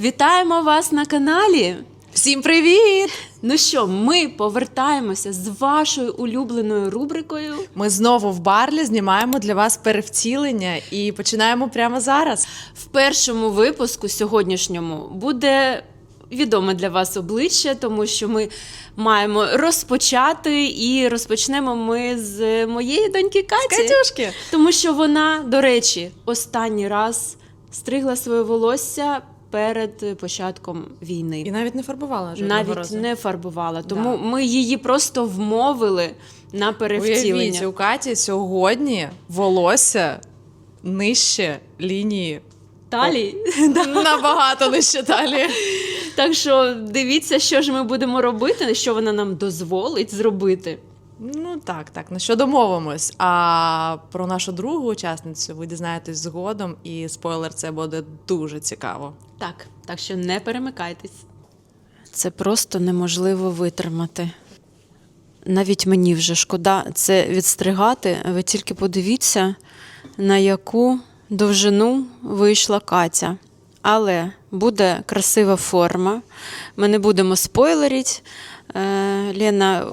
Вітаємо вас на каналі. Всім привіт! Ну що, ми повертаємося з вашою улюбленою рубрикою. Ми знову в Барлі знімаємо для вас перевтілення і починаємо прямо зараз. В першому випуску сьогоднішньому буде відоме для вас обличчя, тому що ми маємо розпочати і розпочнемо ми з моєї доньки Каті. Катюшки! Тому що вона, до речі, останній раз стригла своє волосся перед початком війни. І навіть не фарбувала жодного навіть разу. не фарбувала. Тому Да. ми її просто вмовили на Уявіть, у Каті сьогодні волосся нижче лінії. Талі. Набагато нижче талії. Так що дивіться, що ж ми будемо робити, що вона нам дозволить зробити. Ну так, так, на що домовимось. А про нашу другу учасницю ви дізнаєтесь згодом, і спойлер, це буде дуже цікаво. Так, так що не перемикайтесь. Це просто неможливо витримати. Навіть мені вже шкода це відстригати. Ви тільки подивіться, на яку довжину вийшла Катя. Але буде красива форма. Ми не будемо спойлерити. Е, Лена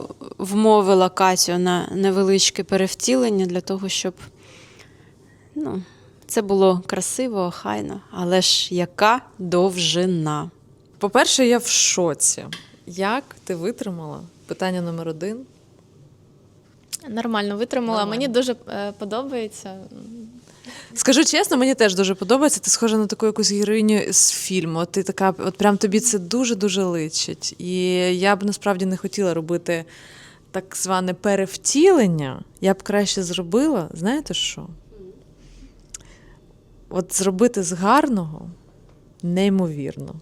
вмовила Катю на невеличке перевтілення для того, щоб ну, це було красиво, охайно. Але ж яка довжина? По-перше, я в шоці. Як ти витримала? Питання номер один. Нормально витримала. Нормально. Мені дуже е, подобається. Скажу чесно, мені теж дуже подобається. Ти схожа на таку якусь героїню з фільму. Ти така, от прям тобі це дуже дуже личить. І я б насправді не хотіла робити так зване перевтілення. Я б краще зробила, знаєте що? От зробити з гарного неймовірно.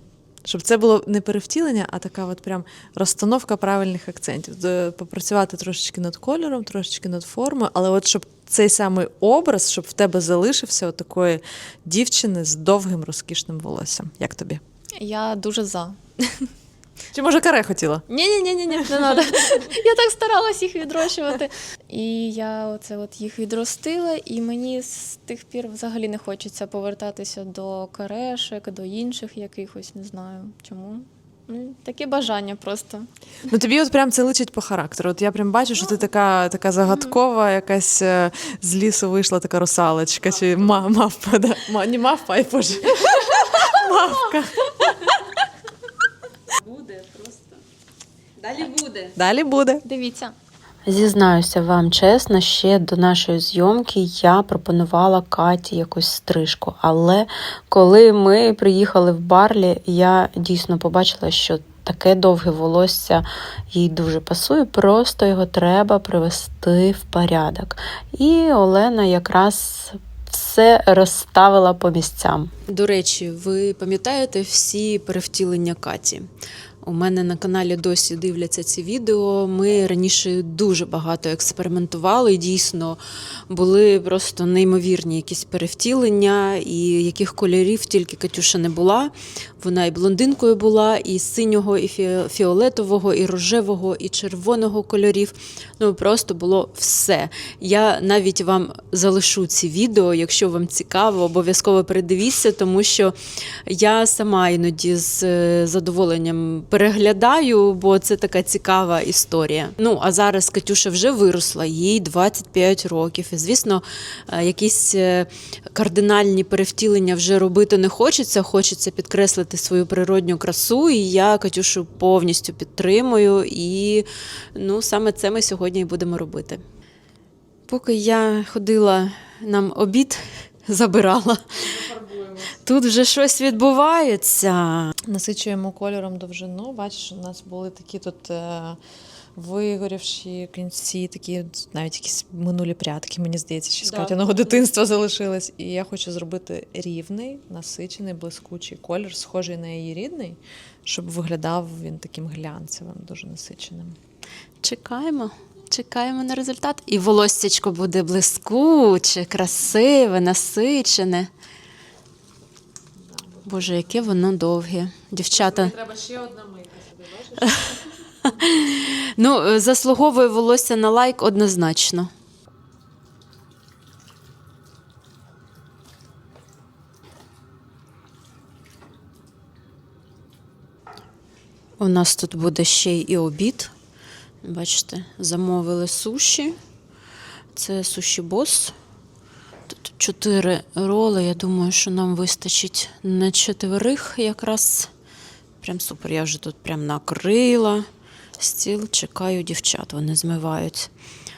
Щоб це було не перевтілення, а така от прям розстановка правильних акцентів. Попрацювати трошечки над кольором, трошечки над формою, але от щоб цей самий образ, щоб в тебе залишився от такої дівчини з довгим розкішним волоссям. Як тобі? Я дуже за. Чи може каре хотіла? Ні, ні, ні, ні, ні, не треба. Я так старалась їх відрощувати. І я оце от їх відростила, і мені з тих пір взагалі не хочеться повертатися до карешек, до інших якихось, не знаю чому. Ну, Таке бажання просто. Ну тобі от прям це личить по характеру. От я прям бачу, що ти така, така загадкова, якась е, з лісу вийшла така русалочка, чи ма- мавпа, да? Ма- не мавпа, ай боже. Мавка. Буде просто. Далі буде. Далі буде. Дивіться. Зізнаюся вам чесно, ще до нашої зйомки я пропонувала Каті якусь стрижку. Але коли ми приїхали в Барлі, я дійсно побачила, що таке довге волосся їй дуже пасує, просто його треба привести в порядок. І Олена якраз. Все розставила по місцям. До речі, ви пам'ятаєте всі перевтілення Каті? У мене на каналі досі дивляться ці відео. Ми раніше дуже багато експериментували. Дійсно були просто неймовірні якісь перевтілення, і яких кольорів тільки Катюша не була. Вона і блондинкою була, і синього, і фіолетового, і рожевого, і червоного кольорів. Ну просто було все. Я навіть вам залишу ці відео, якщо вам цікаво, обов'язково передивіться, тому що я сама іноді з е, задоволенням переглядаю, бо це така цікава історія. Ну а зараз Катюша вже виросла, їй 25 років. І звісно, е, якісь е, кардинальні перевтілення вже робити не хочеться. Хочеться підкреслити свою природню красу. І я Катюшу повністю підтримую. І ну саме це ми сьогодні і будемо робити. Поки я ходила нам обід забирала. Тут вже щось відбувається. Насичуємо кольором довжину. Бачиш, у нас були такі тут е, вигорівші кінці, такі навіть якісь минулі прядки, мені здається, ще з Да. Катяного дитинства залишились. І я хочу зробити рівний, насичений, блискучий колір, схожий на її рідний, щоб виглядав він таким глянцевим, дуже насиченим. Чекаємо. Чекаємо на результат. І волоссячко буде блискуче, красиве, насичене. Боже, яке воно довге. Дівчата. Треба ще одна мийка собі? Ну, е, заслуговує волосся на лайк однозначно. У нас тут буде ще й обід. Бачите, замовили суші. Це суші бос. Тут чотири роли. Я думаю, що нам вистачить на четверих якраз. Прям супер. Я вже тут прям накрила стіл, чекаю дівчат. Вони змивають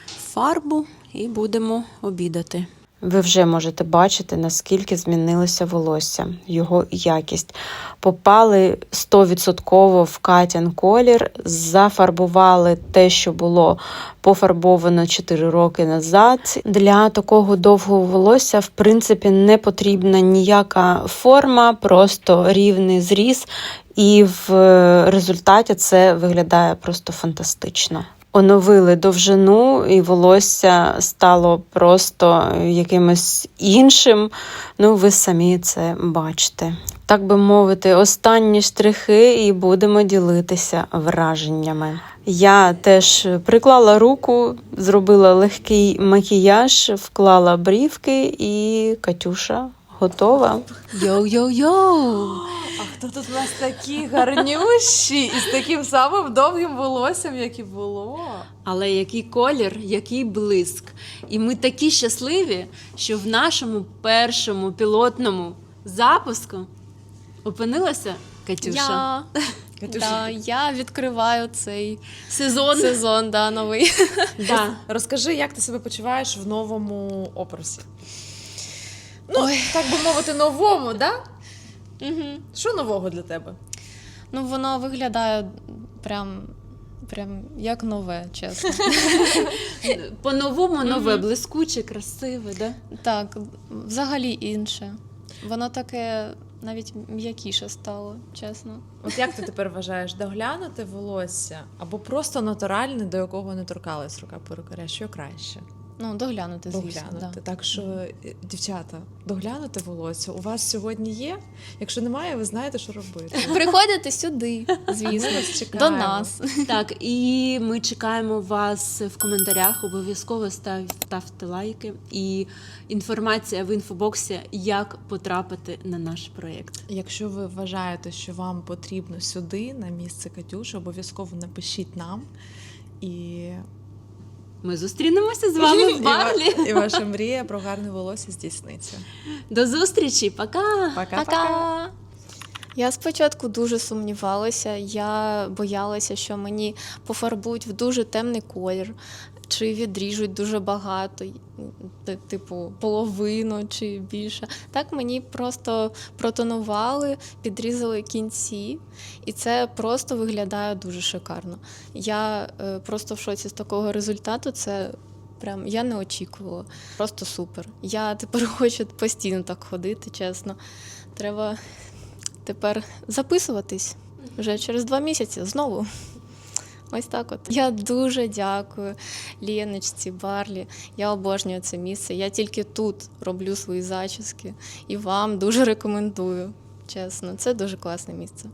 фарбу і будемо обідати. Ви вже можете бачити, наскільки змінилося волосся, його якість. Попали 100% в Катян колір, зафарбували те, що було пофарбовано 4 роки назад. Для такого довгого волосся, в принципі, не потрібна ніяка форма, просто рівний зріз, і в результаті це виглядає просто фантастично. Оновили довжину, і волосся стало просто якимось іншим. Ну, ви самі це бачите. Так би мовити, останні штрихи, і будемо ділитися враженнями. Я теж приклала руку, зробила легкий макіяж, вклала брівки, і Катюша готова. Йоу-йоу-йоу! А хто тут у нас такі гарнющі і з таким самим довгим волоссям, як і було? Але який колір, який блиск. І ми такі щасливі, що в нашому першому пілотному запуску опинилася Катюша. Я, да, я відкриваю цей Сезон. сезон да, новий. Да. Розкажи, як ти себе почуваєш в новому образі? Ну, Ой. так би мовити, новому, да? Угу. Що нового для тебе? Ну, воно виглядає прям, прям як нове, чесно. По-новому нове, блискуче, красиве, да? Так, взагалі інше. Воно таке навіть м'якіше стало, чесно. От як ти тепер вважаєш, доглянути волосся або просто натуральне, до якого не торкалась рука перукаря? Що краще? Ну, доглянути, звісно. Доглянути. Да. Так що, е, дівчата, доглянути волосся у вас сьогодні є. Якщо немає, ви знаєте, що робити. Приходите сюди, звісно, Ми до нас. Так, і ми чекаємо вас в коментарях. Обов'язково ставте лайки. І інформація в інфобоксі, як потрапити на наш проєкт. Якщо ви вважаєте, що вам потрібно сюди, на місце Катюші, обов'язково напишіть нам. І, Ми зустрінемося з вами в і, Барлі. і ваша мрія про гарне волосся здійсниться. До зустрічі, пока! Пока-пока. Пока! Я спочатку дуже сумнівалася, я боялася, що мені пофарбують в дуже темний колір, чи відріжуть дуже багато, типу половину чи більше. Так мені просто протонували, підрізали кінці, і це просто виглядає дуже шикарно. Я е, просто в шоці з такого результату. Це прям я не очікувала. Просто супер. Я тепер хочу постійно так ходити, чесно. Треба тепер записуватись вже через два місяці знову. Ось так от. Я дуже дякую Леночці, Барлі. Я обожнюю це місце. Я тільки тут роблю свої зачіски і вам дуже рекомендую. Чесно, це дуже класне місце.